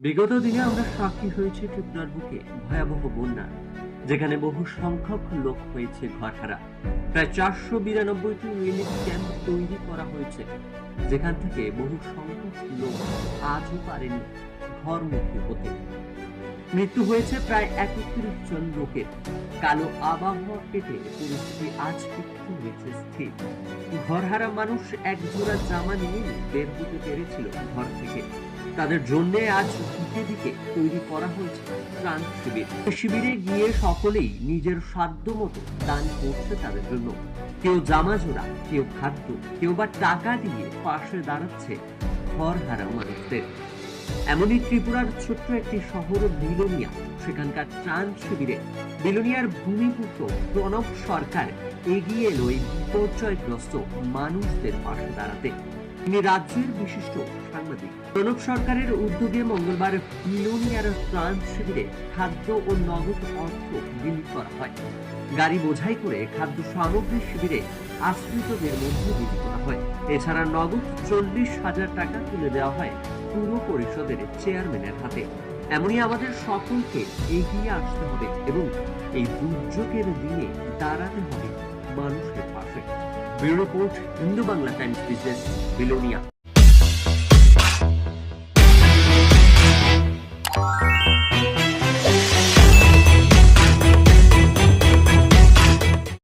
বিগত দিনে আমরা সাক্ষী হয়েছি ত্রিপুরার বুকে ভয়াবহ বন্যা যেখানে বহু সংখ্যক লোক হয়েছে ঘরহারা প্রায় চারশো বিরানব্বইটি রিলিফ ক্যাম্প তৈরি করা হয়েছে, যেখান থেকে বহু সংখ্যক লোক আজও পারেনি ঘরমুখী হতে। মৃত্যু হয়েছে প্রায় একত্রিশ জন লোকের। কালো আবহাওয়া কেটে পরিস্থিতি আজ একটু হয়েছে স্থির। ঘরহারা মানুষ এক জোড়া জামা নিয়ে বের হতে পেরেছিল ঘর থেকে। তাদের জন্য আজ দিকে দিকে তৈরি করা হয়েছে ত্রাণ শিবির। শিবিরে গিয়ে সকলেই নিজের সাধ্য মতো দান করছে তাদের জন্য। কেউ জামা জোড়া, কেউ খাদ্য, কেউ বা টাকা দিয়ে পাশে দাঁড়াচ্ছে ঘর হারা মানুষদের। এমনই ত্রিপুরার ছোট্ট একটি শহর বিলোনিয়া। সেখানকার ত্রাণ শিবিরে বিলোনিয়ার ভূমিপুত্র প্রণব সরকার এগিয়ে এলো এই বিপর্যয়গ্রস্ত মানুষদের পাশে দাঁড়াতে। তিনি রাজ্যের বিশিষ্ট সাংবাদিক। প্রণব সরকারের উদ্যোগে মঙ্গলবার বিলোনিয়ার ত্রাণ শিবিরে খাদ্য ও নগদ অর্থ বিলি করা হয়। গাড়ি বোঝাই করে খাদ্য সামগ্রী শিবিরে আশ্রিতদের মধ্যে বিলি করা হয়। এছাড়া নগদ চল্লিশ হাজার টাকা তুলে দেওয়া হয় পুর পরিষদের চেয়ারম্যানের হাতে। এমনই আমাদের সকলকে এগিয়ে আসতে হবে এবং এই দুর্যোগের দিনে দাঁড়াতে হবে মানুষের পাশে। Bureau report, Hindu Bangla Times business, Belonia.